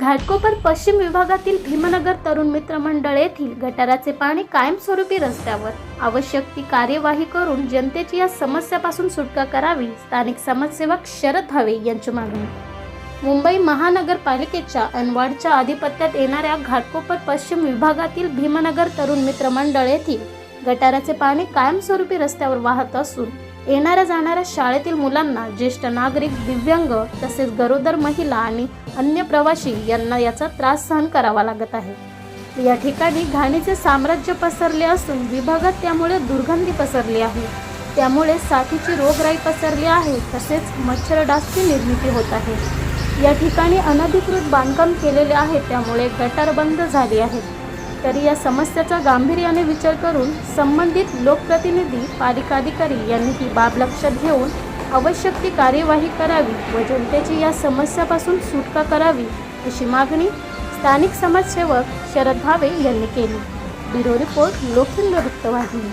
घाटकोपर पश्चिम विभागातील भीमनगर तरुण मित्र मंडळ येथील गटाराचे पाणी कायमस्वरूपी रस्त्यावर. आवश्यक ती कार्यवाही करून जनतेची या समस्यापासून सुटका करावी स्थानिक समाजसेवक शरद भावे यांची मागणी. मुंबई महानगरपालिकेच्या अनवाडच्या आधिपत्यात येणाऱ्या घाटकोपर पश्चिम विभागातील भीमनगर तरुण मित्र मंडळ येथील गटाराचे पाणी कायमस्वरूपी रस्त्यावर वाहत असून येणाऱ्या जाणाऱ्या शाळेतील मुलांना ज्येष्ठ नागरिक दिव्यांग तसेच गरोदर महिला आणि अन्य प्रवासी यांना याचा त्रास सहन करावा लागत आहे. या ठिकाणी घाणीचे साम्राज्य पसरले असून विभागात त्यामुळे दुर्गंधी पसरली आहे. त्यामुळे साथीची रोगराई पसरली आहे तसेच मच्छर डासची निर्मिती होत आहे. या ठिकाणी अनधिकृत बांधकाम केलेले आहे त्यामुळे गटार बंद झाली आहेत. तरी या समस्याचा गांभीर्याने विचार करून संबंधित लोकप्रतिनिधी पालिका अधिकारी यांनी ही बाब लक्षात घेऊन आवश्यक ती कार्यवाही करावी व जनतेची या समस्यापासून सुटका करावी अशी मागणी स्थानिक समाजसेवक शरद भावे यांनी केली. ब्युरो रिपोर्ट लोखंड वृत्तवाहिनी.